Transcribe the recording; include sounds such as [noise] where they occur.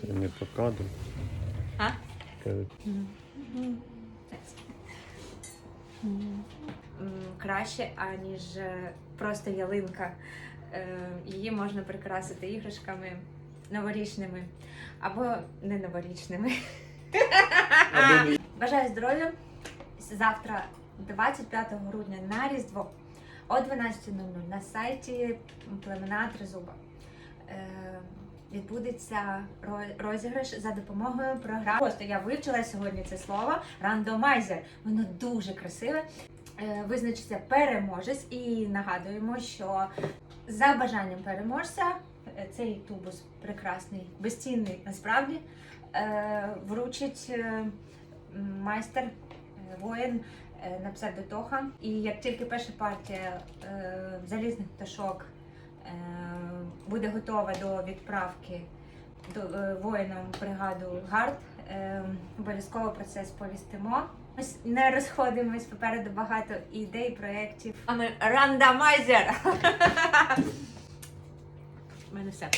Це не по кадру. А? Краще, аніж е, просто ялинка. Е, Її можна прикрасити іграшками новорічними або не новорічними. Бажаю здоров'я. Завтра, 25 грудня, на Різдво о 12.00 на сайті племена Тризуба. Е, Відбудеться розіграш за допомогою програми. Просто я вивчила сьогодні це слово рандомайзер. Воно дуже красиве. Е, Визначиться переможець і нагадуємо, що за бажанням переможця е, цей тубус прекрасний, безцінний насправді вручить майстер воїн на псевдотоха. І як тільки перша партія е, залізних пташок е, буде готова до відправки до е, воїнам бригаду ГАРД, е, обов'язково про це сповістимо. Ось не розходимось попереду багато ідей, проєктів. А ми рандомайзер! [laughs] У мене все.